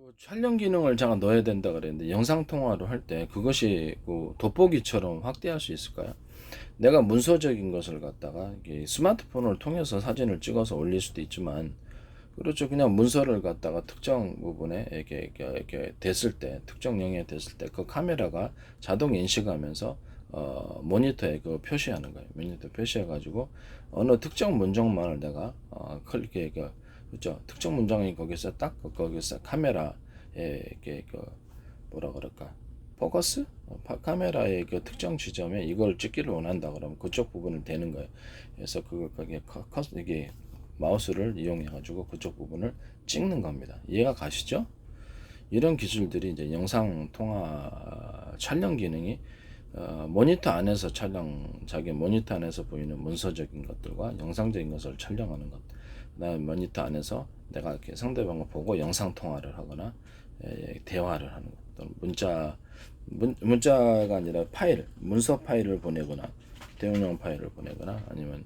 그 촬영 기능을 제가 넣어야 된다 그랬는데 영상 통화를 할때 그것이 그 돋보기처럼 확대할 수 있을까요? 내가 문서적인 것을 갖다가 스마트폰을 통해서 사진을 찍어서 올릴 수도 있지만 그렇죠 그냥 문서를 갖다가 특정 부분에 이렇게, 이렇게, 이렇게 됐을 때 특정 영역에 됐을 때 그 카메라가 자동 인식하면서 어, 모니터에 그 표시하는 거예요. 모니터 표시해 가지고 어느 특정 문장만을 내가 어, 클릭해 그 그렇죠. 특정 문장이 거기서 딱 그- 거기서 카메라에 이렇게 그 뭐라 그럴까 포커스 어, 파- 카메라의 그 특정 지점에 이걸 찍기를 원한다 그러면 그쪽 부분을 대는 거예요. 그래서 그 거기에 커, 커, 이게 마우스를 이용해 가지고 그쪽 부분을 찍는 겁니다. 이해가 가시죠? 이런 기술들이 이제 영상 통화 촬영 기능이 어, 모니터 안에서 촬영 자기 모니터 안에서 보이는 문서적인 것들과 영상적인 것을 촬영하는 것. 그다음에 모니터 안에서 내가 이렇게 상대방을 보고 영상 통화를 하거나 에, 대화를 하는 것. 또는 문자 문, 문자가 아니라 파일, 문서 파일을 보내거나 대용량 파일을 보내거나 아니면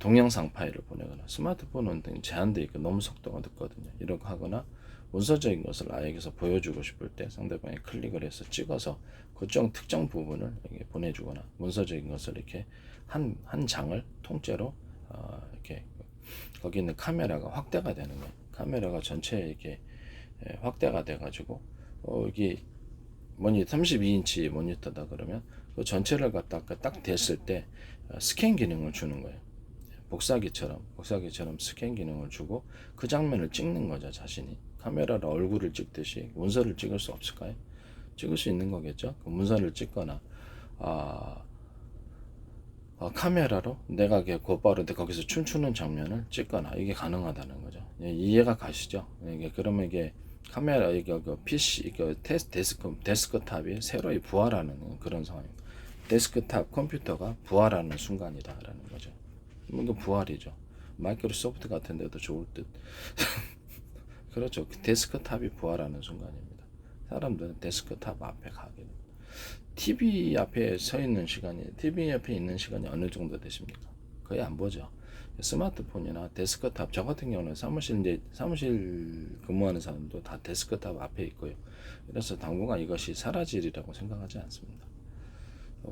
동영상 파일을 보내거나 스마트폰은 제한돼 있고 너무 속도가 늦거든요. 이렇게 하거나 문서적인 것을 아이에게서 보여주고 싶을 때 상대방이 클릭을 해서 찍어서 그정 특정 부분을 보내주거나 문서적인 것을 이렇게 한, 한 장을 통째로 어, 이렇게 거기 있는 카메라가 확대가 되는 거예요. 카메라가 전체에 이렇게 예, 확대가 돼가지고 어, 이게 모니 32인치 모니터다 그러면 그 전체를 갖다가 딱 됐을 때 어, 스캔 기능을 주는 거예요. 복사기처럼 복사기처럼 스캔 기능을 주고 그 장면을 찍는 거죠 자신이 카메라로 얼굴을 찍듯이 문서를 찍을 수 없을까요? 찍을 수 있는 거겠죠. 그 문서를 찍거나 아, 아, 카메라로 내가 곧바로 거기서 춤추는 장면을 찍거나 이게 가능하다는 거죠. 예, 이해가 가시죠? 이게 그러면 이게 카메라 이게 그 PC 테스 데스크 데스크탑이 새로이 부활하는 그런 상황입니다. 데스크탑 컴퓨터가 부활하는 순간이다라는 거죠. 뭐 이거 부활이죠. 마이크로소프트 같은 데도 좋을 듯. 그렇죠. 그 데스크탑이 부활하는 순간입니다. 사람들은 데스크탑 앞에 가게 됩니다. TV 앞에 서 있는 시간이, TV 앞에 있는 시간이 어느 정도 되십니까? 거의 안 보죠. 스마트폰이나 데스크탑, 저 같은 경우는 사무실, 이제 사무실 근무하는 사람도 다 데스크탑 앞에 있고요. 그래서 당분간 이것이 사라지리라고 생각하지 않습니다.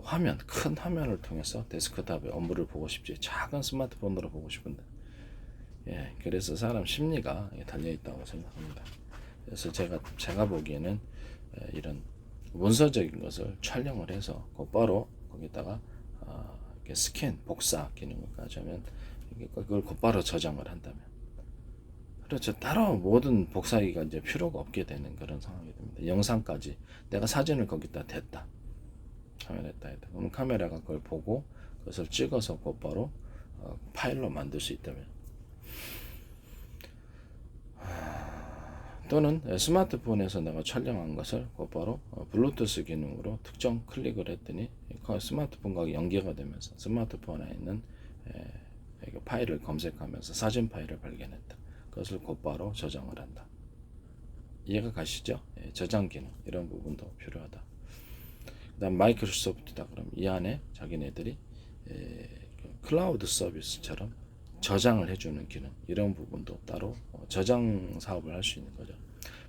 화면, 큰 화면을 통해서 데스크탑의 업무를 보고 싶지, 작은 스마트폰으로 보고 싶은데, 예, 그래서 사람 심리가 달려 있다고 생각합니다. 그래서 제가 제가 보기에는 에, 이런 문서적인 것을 촬영을 해서 곧바로 거기다가 어, 이렇게 스캔 복사 기능을까지 하면 그걸 곧바로 저장을 한다면 그렇죠. 따로 모든 복사기가 이제 필요가 없게 되는 그런 상황이 됩니다. 영상까지 내가 사진을 거기다 댔다. 카메라에다 했다. 그러면 카메라가 그걸 보고 그것을 찍어서 곧바로 어, 파일로 만들 수 있다면 또는 스마트폰에서 내가 촬영한 것을 곧바로 어, 블루투스 기능으로 특정 클릭을 했더니 그 스마트폰과 연계가 되면서 스마트폰에 있는 파일을 검색하면서 사진 파일을 발견했다. 그것을 곧바로 저장을 한다. 이해가 가시죠? 예, 저장 기능 이런 부분도 필요하다. 그다음 마이크로소프트다 그럼 이 안에 자기네들이 에, 그 클라우드 서비스처럼 저장을 해주는 기능 이런 부분도 따로 어, 저장 사업을 할 수 있는 거죠.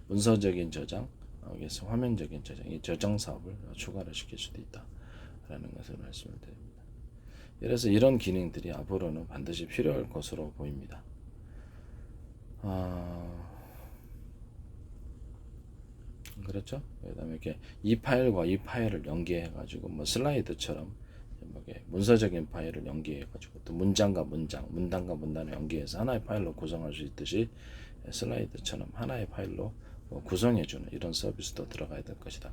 문서적인 저장, 어, 여기서 화면적인 저장, 이 저장 사업을 추가를 시킬 수도 있다라는 것을 말씀을 드립니다. 그래서 이런 기능들이 앞으로는 반드시 필요할 것으로 보입니다. 아, 그렇죠? 그다음에 이렇게 이 파일과 이 파일을 연계해 가지고 뭐 슬라이드처럼 문서적인 파일을 연계해 가지고 또 문장과 문장, 문단과 문단을 연계해서 하나의 파일로 구성할 수 있듯이 슬라이드처럼 하나의 파일로 뭐 구성해주는 이런 서비스도 들어가야 될 것이다.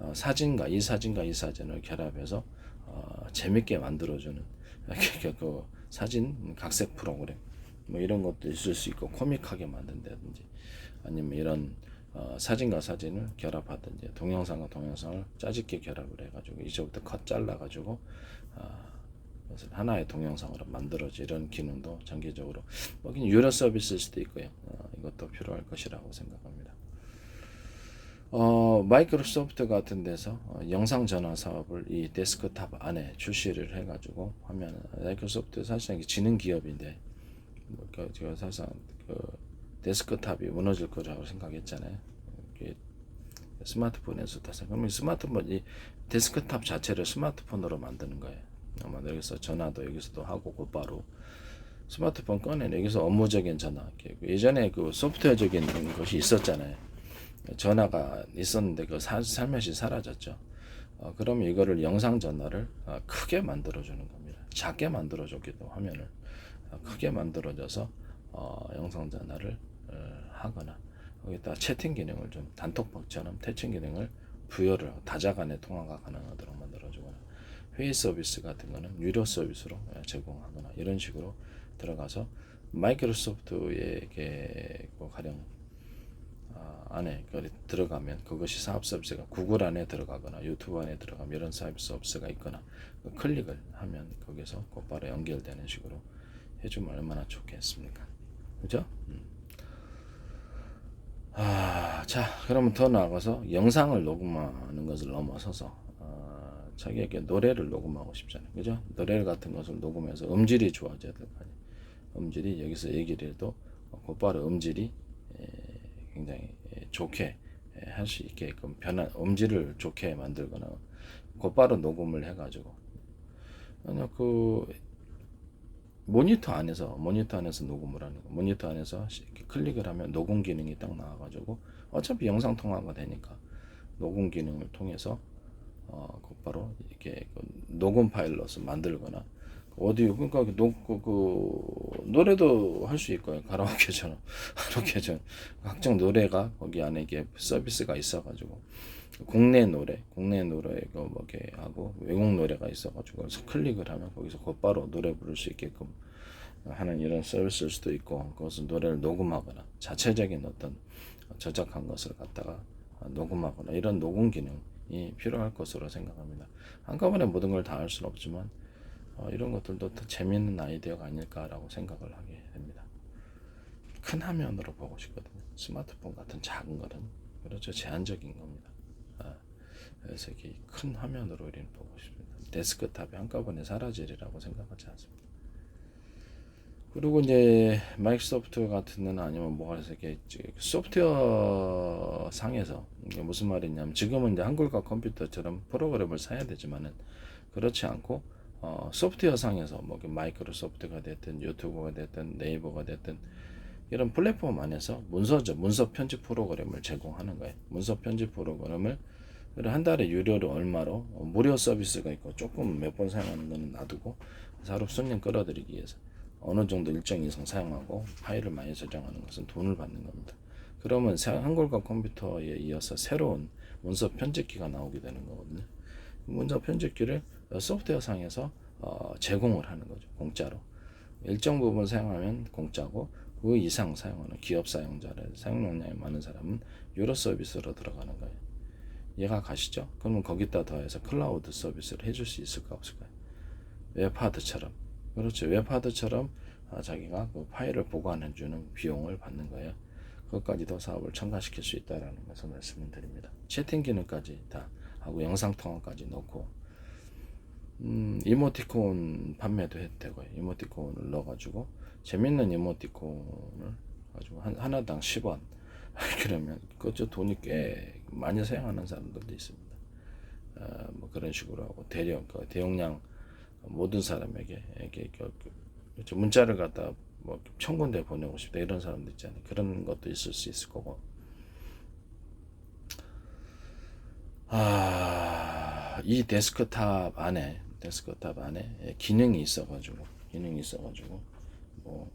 어, 사진과 이 사진과 이 사진을 결합해서 어, 재밌게 만들어주는 그 사진 각색 프로그램 뭐 이런 것도 있을 수 있고 코믹하게 만든다든지 아니면 이런 어, 사진과 사진을 결합하든지 동영상과 동영상을 짜집게 결합을 해가지고 이제부터 컷 잘라가지고 어, 하나의 동영상으로 만들어지 이런 기능도 장기적으로 뭐 그냥 유료 서비스일 수도 있고요. 어, 이것도 필요할 것이라고 생각합니다. 어, 마이크로소프트 같은 데서 어, 영상 전화 사업을 이 데스크탑 안에 출시를 해가지고 하면 마이크로소프트 사실상 지능 기업인데 뭐, 그, 제가 사실상 그 데스크탑이 무너질 거라고 생각했잖아요. 스마트폰에서 다 생각. 그러면 스마트폰 이 데스크탑 자체를 스마트폰으로 만드는 거예요. 아마 여기서 전화도 여기서도 하고 곧바로 스마트폰 꺼내 여기서 업무적인 전화. 이렇게 예전에 그 소프트웨어적인 것이 있었잖아요. 전화가 있었는데 그 사- 살며시 사라졌죠. 어, 그러면 이거를 영상 전화를 어, 크게 만들어 주는 겁니다. 작게 만들어 줬기도 화면을 어, 크게 만들어져서 어, 영상 전화를 어, 하거나 거기다 채팅 기능을 좀 단톡방처럼 채팅 기능을 부여를 하고 다자 간의 통화가 가능하도록 만들어주거나 회의 서비스 같은 거는 유료 서비스로 어, 제공하거나 이런 식으로 들어가서 마이크로소프트의 뭐 가령 아, 안에 그 들어가면 그것이 사업 서비스가 구글 안에 들어가거나 유튜브 안에 들어가면 이런 사업 서비스가 있거나 그 클릭을 하면 거기서 곧바로 연결되는 식으로 해주면 얼마나 좋겠습니까? 그죠? 음. 아, 자, 그러면 더 나아가서 영상을 녹음하는 것을 넘어서서 어, 자기에게 노래를 녹음하고 싶잖아요. 그죠? 노래 같은 것을 녹음해서 음질이 좋아져야 될 거 아니에요. 음질이 여기서 얘기를 해도 곧바로 음질이 에, 굉장히 에, 좋게 할 수 있게끔 변화 음질을 좋게 만들거나 곧바로 녹음을 해가지고 아니요 그 모니터 안에서 모니터 안에서 녹음을 하는 거. 모니터 안에서 클릭을 하면 녹음 기능이 딱 나와가지고 어차피 영상 통화가 되니까 녹음 기능을 통해서 어 곧바로 이렇게 그 녹음 파일로서 만들거나 오디오 그러니까 그, 녹, 그, 그 노래도 할 수 있고요. 가라오케처럼 가라오케처럼 각종 노래가 거기 안에 이게 서비스가 있어가지고. 국내 노래 국내 노래 이렇게 하고 외국 노래가 있어가지고 그래서 클릭을 하면 거기서 곧바로 노래 부를 수 있게끔 하는 이런 서비스일 수도 있고 그것은 노래를 녹음하거나 자체적인 어떤 저작한 것을 갖다가 녹음하거나 이런 녹음 기능이 필요할 것으로 생각합니다. 한꺼번에 모든 걸 다 할 수는 없지만 어, 이런 것들도 더 재미있는 아이디어가 아닐까라고 생각을 하게 됩니다. 큰 화면으로 보고 싶거든요. 스마트폰 같은 작은 거는 그렇죠 제한적인 겁니다. 아, 그래서 이렇게 큰 화면으로 우리는 보고 싶습니다. 데스크탑이 한꺼번에 사라지리라고 생각하지 않습니다. 그리고 이제 마이크로소프트 같은 데는 아니면 뭐가 이렇게 소프트웨어 상에서 이게 무슨 말이냐면 지금은 이제 한글과 컴퓨터처럼 프로그램을 사야 되지만은 그렇지 않고 어, 소프트웨어 상에서 뭐 마이크로소프트가 됐든 유튜브가 됐든 네이버가 됐든 이런 플랫폼 안에서 문서죠 문서 편집 프로그램을 제공하는 거예요. 문서 편집 프로그램을 한 달에 유료로 얼마로 어, 무료 서비스가 있고 조금 몇 번 사용하는 거는 놔두고 사업 손님 끌어들이기 위해서 어느 정도 일정 이상 사용하고 파일을 많이 저장하는 것은 돈을 받는 겁니다. 그러면 사- 한글과 컴퓨터에 이어서 새로운 문서 편집기가 나오게 되는 거거든요. 문서 편집기를 소프트웨어 상에서 어, 제공을 하는 거죠. 공짜로. 일정 부분 사용하면 공짜고 그 이상 사용하는 기업 사용자를 사용 용량이 많은 사람은 유료 서비스로 들어가는 거예요. 이해가 가시죠? 그러면 거기다 더해서 클라우드 서비스를 해줄 수 있을까 없을까요? 웹하드처럼 그렇죠. 웹하드처럼 아, 자기가 그 파일을 보관해 주는 비용을 받는 거예요. 그것까지도 사업을 첨가시킬 수 있다라는 것을 말씀을 드립니다. 채팅 기능까지 다 하고 영상 통화까지 넣고 음, 이모티콘 판매도 되고요. 이모티콘을 넣어가지고 재밌는 이모티콘을 가지고 한, 하나당 10원 그러면 그저 돈이 꽤 많이 사용하는 사람들도 있습니다. 어, 뭐 그런 식으로 하고 대령 그 대용량 모든 사람에게 이렇게 그- 그-. 문자를 갖다 뭐천 군데 보내고 싶다 이런 사람도 있잖아요. 그런 것도 있을 수 있을 거고. 아, 이 데스크탑 안에 데스크탑 안에 기능이 있어가지고 기능이 있어가지고 뭐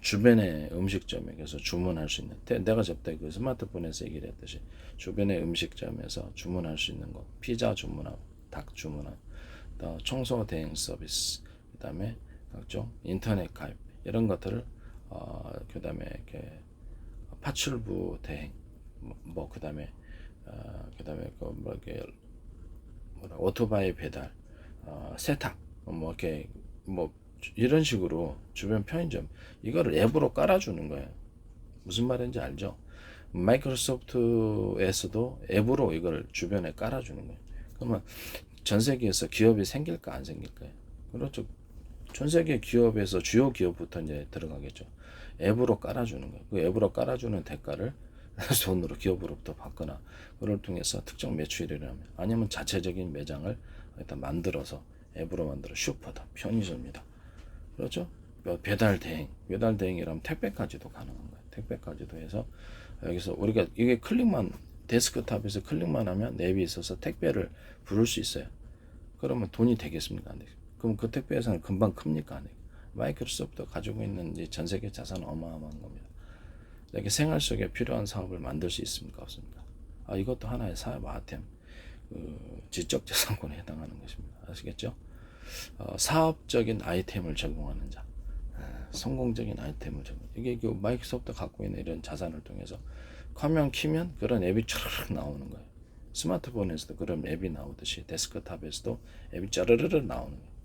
주변의 음식점에서 주문할 수 있는 대- 내가 저때 그 스마트폰에서 얘기를 했듯이 주변의 음식점에서 주문할 수 있는 거 피자 주문하고 닭 주문하고 또 청소 대행 서비스 그 다음에 각종 인터넷 가입 이런 것들을 어 그 다음에 이렇게 파출부 대행 뭐, 뭐 그다음에 어 그 다음에 그뭐 이렇게 뭐라 오토바이 배달 어 세탁 뭐 이렇게 뭐 이런 식으로 주변 편의점 이거를 앱으로 깔아주는 거예요. 무슨 말인지 알죠? 마이크로소프트에서도 앱으로 이걸 주변에 깔아주는 거예요. 그러면 전 세계에서 기업이 생길까 안 생길까요? 그렇죠. 전 세계 기업에서 주요 기업부터 이제 들어가겠죠. 앱으로 깔아주는 거예요. 그 앱으로 깔아주는 대가를 돈으로 기업으로부터 받거나 그걸 통해서 특정 매출이 일어나면 아니면 자체적인 매장을 일단 만들어서 앱으로 만들어 슈퍼다. 편의점이다. 그렇죠? 뭐 배달 대행 배달 대행이라면 택배까지도 가능한 거예요. 택배까지도 해서 여기서 우리가 이게 클릭만 데스크탑에서 클릭만 하면 앱이 있어서 택배를 부를 수 있어요. 그러면 돈이 되겠습니까? 안 되겠습니까? 그럼 그 택배 회사는 금방 큽니까? 안 돼요 마이크로소프트 가지고 있는 이전 세계 자산은 어마어마한 겁니다. 이렇게 생활 속에 필요한 사업을 만들 수 있습니까? 없습니까? 아 이것도 하나의 사업 아템 그 지적 재산권에 해당하는 것입니다. 아시겠죠? 어, 사업적인 아이템을 제공하는 자, 아, 성공적인 아이템을 제공. 이게 그 마이크로소프트 갖고 있는 이런 자산을 통해서 화면 키면 그런 앱이 촤르륵 나오는 거예요. 스마트폰에서도 그런 앱이 나오듯이 데스크탑에서도 앱이 짜르르르 나오는 거예요.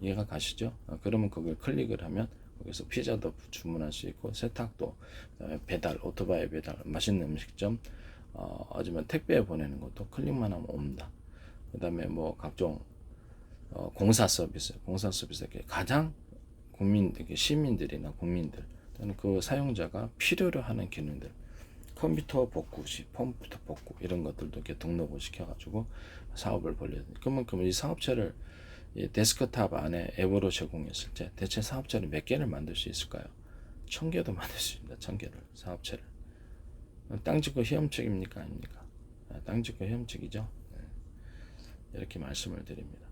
이해가 가시죠? 어, 그러면 그걸 클릭을 하면 거기서 피자도 주문할 수 있고 세탁도 그다음에 배달 오토바이 배달 맛있는 음식점 어, 아니면 택배 보내는 것도 클릭만 하면 옵니다. 그 다음에 뭐 각종 어, 공사 서비스 공사 서비스 이렇게 가장 국민 이렇게 시민들이나 국민들 또는 그 사용자가 필요로 하는 기능들 컴퓨터 복구 시 컴퓨터 복구 이런 것들도 이렇게 등록을 시켜가지고 사업을 벌려야 돼. 그만큼 이 사업체를 이 데스크탑 안에 앱으로 제공했을 때 대체 사업체를 몇 개를 만들 수 있을까요? 천 개도 만들 수 있습니다. 천 개를 사업체를. 땅 짓고 헤엄치기입니까 아닙니까? 아, 땅 짓고 헤엄치기죠. 네. 이렇게 말씀을 드립니다.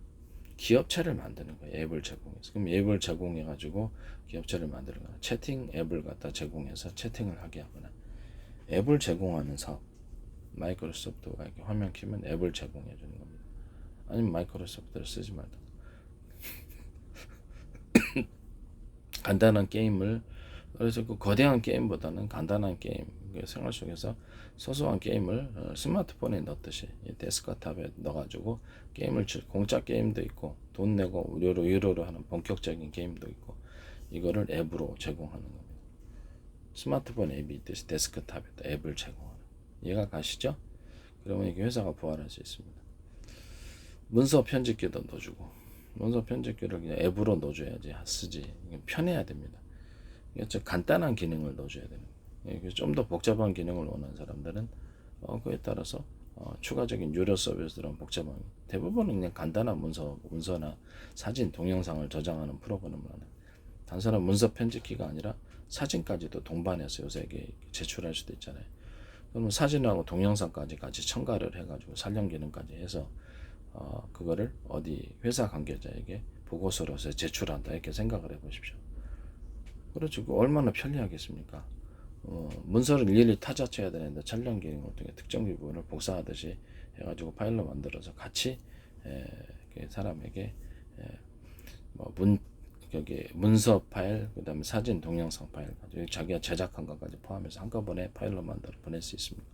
기업체를 만드는 거예요. 앱을 제공해서. 그럼 앱을 제공해 가지고 기업체를 만드는 거야. 채팅 앱을 갖다 제공해서 채팅을 하게 하거나 앱을 제공하는 사업. 마이크로소프트가 이렇게 화면 키면 앱을 제공해 주는 겁니다. 아니면 마이크로소프트를 쓰지 말다. 간단한 게임을 그래서 그 거대한 게임보다는 간단한 게임 그 생활 속에서 소소한 게임을 어, 스마트폰에 넣듯이 이 데스크탑에 넣어가지고 게임을 칠 공짜 게임도 있고 돈 내고 무료로 유료로 하는 본격적인 게임도 있고 이거를 앱으로 제공하는 겁니다. 스마트폰 앱이 있듯이 데스크탑에다 앱을 제공하는 이해가 가시죠? 그러면 이게 회사가 부활할 수 있습니다. 문서 편집기도 넣어주고 문서 편집기를 그냥 앱으로 넣어줘야지 쓰지 편해야 됩니다. 좀 간단한 기능을 넣어줘야 되는 거예요. 좀더 복잡한 기능을 원하는 사람들은 어, 그에 따라서 어, 추가적인 유료 서비스들은 복잡한 대부분은 그냥 간단한 문서 문서나 사진 동영상을 저장하는 프로그램을 하는 단순한 문서 편집기가 아니라 사진까지도 동반해서 요새 이게 제출할 수도 있잖아요. 그러면 사진하고 동영상까지 같이 첨가를 해가지고 살려 기능까지 해서 어, 그거를 어디 회사 관계자에게 보고서로서 제출한다 이렇게 생각을 해보십시오. 그렇죠. 그 얼마나 편리하겠습니까? 어, 문서를 일일이 타자쳐야 되는데 촬영 기능을 통해 특정 부분을 복사하듯이 해가지고 파일로 만들어서 같이 에, 그 사람에게 에, 뭐 문 여기 문서 파일, 그 다음에 사진, 동영상 파일, 자기가 제작한 것까지 포함해서 한꺼번에 파일로 만들어 보낼 수 있습니까?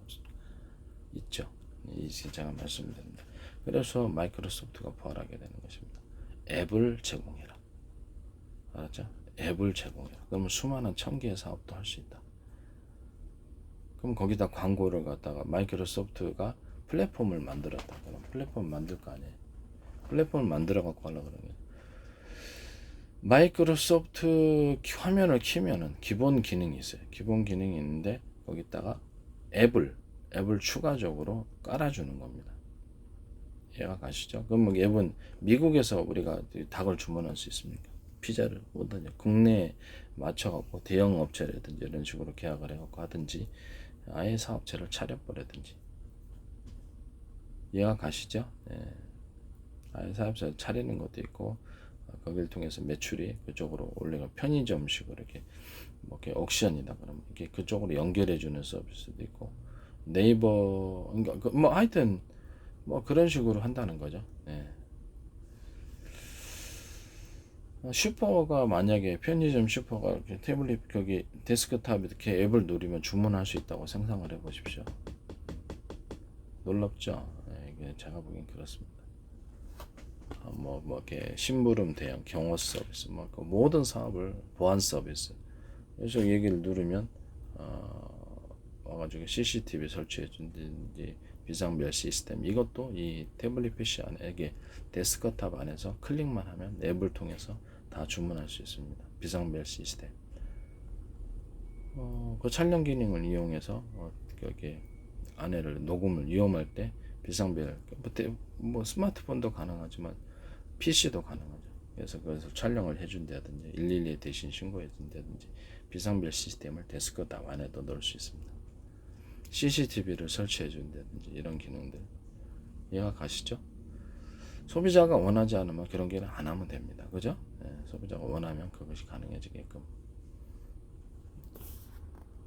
있죠. 이 제가 말씀드립니다. 그래서 마이크로소프트가 부활하게 되는 것입니다. 앱을 제공해라. 알았죠? 앱을 제공해라. 그러면 수많은 천 개의 사업도 할 수 있다. 그럼 거기다 광고를 갖다가 마이크로소프트가 플랫폼을 만들었다. 그럼 플랫폼 만들 거 아니에요. 플랫폼을 만들어 갖고 하려고 거예요. 마이크로소프트 화면을 키면은 기본 기능이 있어요. 기본 기능이 있는데 거기다가 앱을 앱을 추가적으로 깔아주는 겁니다. 이해가 가시죠? 그럼 뭐 앱은 미국에서 우리가 닭을 주문할 수 있습니까? 피자를 못하냐 국내에 맞춰갖고 대형 업체라든지 이런 식으로 계약을 해갖고 하든지 아예 사업체를 차려버리든지 이해가 가시죠? 예. 아예 사업체를 차리는 것도 있고 거기를 통해서 매출이 그쪽으로 올리는 편의점식으로 이렇게 뭐 이렇게 옥션이다 그러면 이렇게 그쪽으로 연결해 주는 서비스도 있고 네이버 그러니까 뭐 하여튼 뭐 그런 식으로 한다는 거죠. 네. 슈퍼가 만약에 편의점 슈퍼가 이렇게 태블릿 거기 데스크탑 이렇게 앱을 누르면 주문할 수 있다고 상상을 해보십시오. 놀랍죠? 네, 이게 제가 보기엔 그렇습니다. 아, 뭐, 뭐, 이렇게 심부름 대행, 경호 서비스, 뭐, 그 모든 사업을 보안 서비스. 그래서 얘기를 누르면, 어, 와가지고 CCTV 설치해 준다든지, 비상벨 시스템. 이것도 이 태블릿 PC 안에, 이게 데스크탑 안에서 클릭만 하면 앱을 통해서 다 주문할 수 있습니다. 비상벨 시스템. 어, 그 촬영 기능을 이용해서 어, 여기 안에를 녹음을 이용할 때 비상벨 뭐, 스마트폰도 가능하지만 PC도 가능하죠. 그래서 그래서 촬영을 해준다든지 112에 대신 신고해준다든지 비상벨 시스템을 데스크탑 안에도 넣을 수 있습니다. CCTV를 설치해준다든지 이런 기능들 이해가 가시죠? 소비자가 원하지 않으면 그런 기능 안 하면 됩니다. 그죠? 예, 소비자가 원하면 그것이 가능해지게끔